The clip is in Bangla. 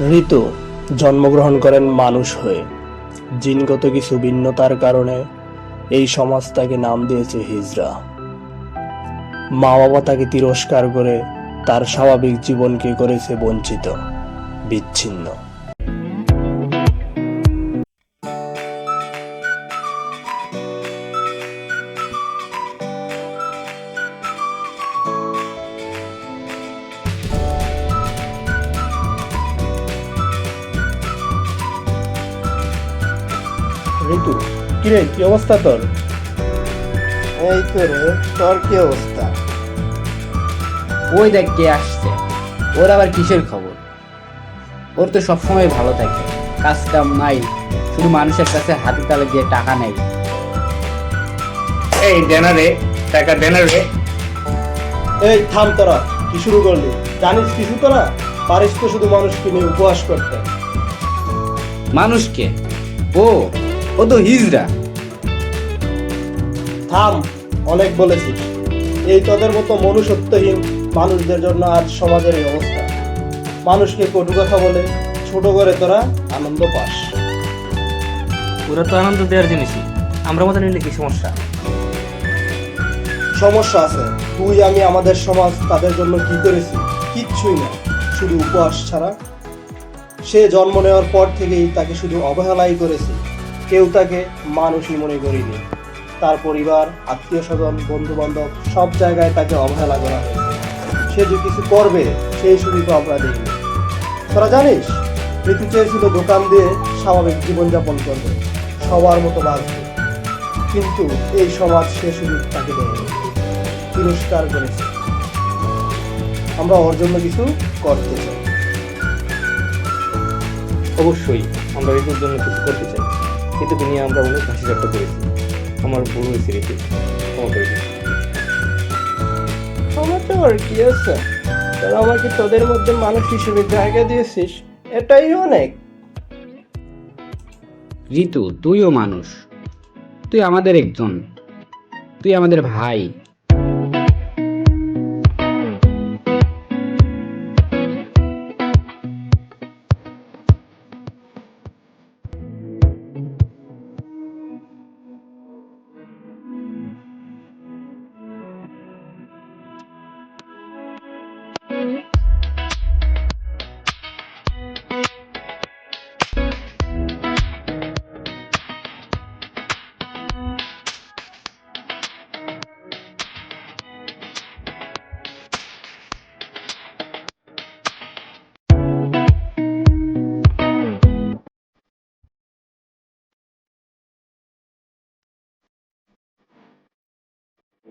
ঋতু, জন্মগ্রহণ করেন মানুষ হয়ে। জিনগত কিছু ভিন্নতার কারণে এই সমাজ তাকে নাম দিয়েছে হিজরা। মা বাবা তাকে তিরস্কার করে তার স্বাভাবিক জীবনকে করেছে বঞ্চিত, বিচ্ছিন্ন। ঋতু? কিরে কি অবস্থা তোর? এই তো রে তোর কি অবস্থা? ওই দেখ কে আসছে। ওর আবার কিসের খবর? ওর তো সবসময় ভালো থাকে। কাজ কাম নাই শুধু মানুষের কাছে হাতে তালে দিয়ে টাকা নেই। এই দেনা রে টাকা দেনা রে। এই থাম তোরা কি শুরু করলি? জানিস কিছু তোরা? পারিস তো শুধু মানুষকে নিয়ে উপহাস করতে। মানুষকে? ও ও তো হিজড়া। থাম অনেক বলেছিস। এই তোদের মতো মনুষ্যত্বহীন মানুষদের জন্য আজ সমাজের এই অবস্থা। মানুষকে কটু কথা বলে ছোট করে তোরা আনন্দ পাস। ওরা তো আনন্দ দেওয়ার জিনিসই। আমরা মতো নিলে কি সমস্যা? সমস্যা আছে। তুই আমি আমাদের সমাজ তাদের জন্য কি করেছি? কিচ্ছুই না। শুধু উপহাস ছাড়া। সে জন্ম নেওয়ার পর থেকেই তাকে শুধু অবহেলাই করেছে। কেউ তাকে মানুষই মনে করিনি। তার পরিবার আত্মীয় স্বজন বন্ধু বান্ধব সব জায়গায় তাকে অবহেলা করা হয়েছে। সে যে কিছু করবে, সেই সুযোগ আমরা দেইনি। তোরা জানিস ঋতু চেয়েছিল দোকান দিয়ে স্বাভাবিক জীবনযাপন করবে। সবার মতো বাঁচবে। কিন্তু এই সমাজ সে সুযোগ তাকে দেয়নি। তিরস্কার করেছে। আমরা ওর জন্য কিছু করতে চাই। অবশ্যই, আমরা ঋতুর জন্য কিছু করতে চাই। কিন্তু নিয়ে আমরা অনেক হাসি ঠাট্টা করেছি। আমার ভুল হয়েছে রেখে ক্ষমা করে দিন। তো আর কি আছে? তোরা আমাকে তোদের মধ্যে মানুষ হিসেবে জায়গা দিয়েছিস? এটাই অনেক। ঋতু তুইও মানুষ। তুই আমাদের একজন। তুই আমাদের ভাই।